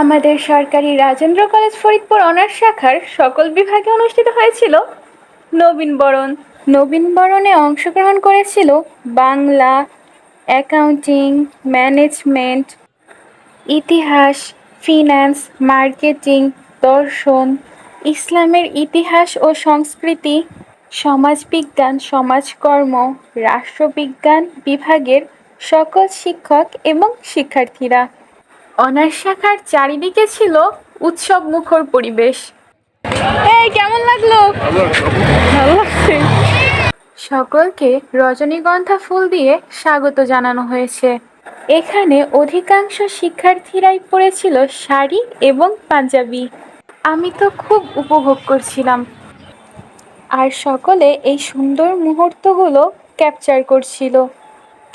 আমাদের সরকারি Rajendra college Faridpur honours শাখার সকল বিভাগে অনুষ্ঠিত হয়েছিল নবীনবরণ নবীনবরণে অংশগ্রহণ করেছিল বাংলা, অ্যাকাউন্টিং, ম্যানেজমেন্ট, ইতিহাস, ফিন্যান্স, মার্কেটিং, দর্শন, ইসলামের ইতিহাস ও সংস্কৃতি, সমাজবিজ্ঞান, সমাজকর্ম, রাষ্ট্রবিজ্ঞান বিভাগের সকল শিক্ষক এবং শিক্ষার্থীরা। অনার্স শাখার চারিদিকে ছিল উৎসব মুখর পরিবেশ। এই কেমন লাগল? ভালো লাগছে। সকলকে রজনীগন্ধা ফুল দিয়ে স্বাগত জানানো হয়েছে। এখানে অধিকাংশ শিক্ষার্থীরাই পরেছিল শাড়ি এবং পাঞ্জাবি। আমি তো খুব উপভোগ করছিলাম। আর সকলে এই সুন্দর মুহূর্তগুলো ক্যাপচার করছিল।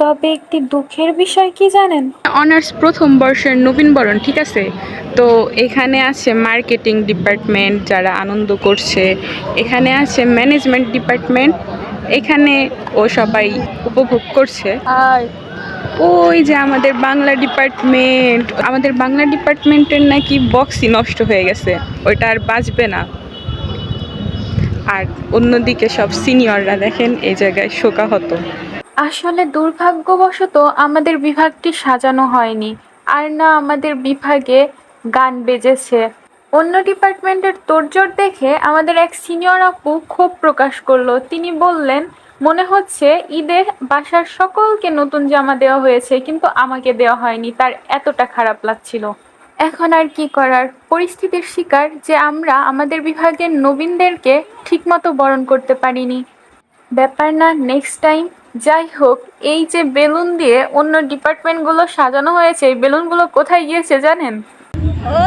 তবে একটি দুঃখের বিষয় কি জানেন? অনার্স প্রথম বর্ষের নবীনবরণ ঠিক আছে? তো এখানে আছে মার্কেটিং ডিপার্টমেন্ট যারা আনন্দ করছে এখানে আছে ম্যানেজমেন্ট ডিপার্টমেন্ট এখানে ও সবাই উপভোগ করছে। আর ওই যে আমাদের বাংলা ডিপার্টমেন্ট আমাদের বাংলা ডিপার্টমেন্টের নাকি বক্সই নষ্ট হয়ে গেছে ওইটা আর বাঁচবে না। আর অন্যদিকে সব সিনিয়ররা দেখেন এই জায়গায় শোকাহত। আসলে দুর্ভাগ্যবশত আমাদের বিভাগটি সাজানো হয়নি, আর না আমাদের বিভাগে গান বেজেছে। অন্য ডিপার্টমেন্টের তোড়জোড় দেখে আমাদের এক সিনিয়র আপু ক্ষোভ প্রকাশ করল। তিনি বললেন, মনে হচ্ছে ঈদের বাসার সকলকে নতুন জামা দেওয়া হয়েছে, কিন্তু আমাকে দেওয়া হয়নি, তার এতটা খারাপ লাগছিল। এখন আর কি করার? পরিস্থিতির শিকার যে আমরা আমাদের বিভাগের নবীনদেরকে ঠিকমতো বরণ করতে পারিনি। ব্যাপার না নেক্সট টাইম যাই হোক এই যে বেলুন দিয়ে অন্য ডিপার্টমেন্টগুলো সাজানো হয়েছে এই বেলুনগুলো কোথায় গিয়েছে জানেন?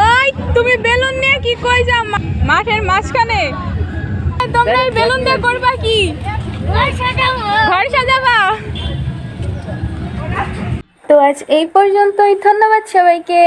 ওই তুমি বেলুন নিয়ে কি কই যাও মাঠের মাঝখানে। তোমরা এই বেলুন দিয়ে করবা কি? ঘর সাজাবা। তো আজ এই পর্যন্তই ধন্যবাদ সবাইকে।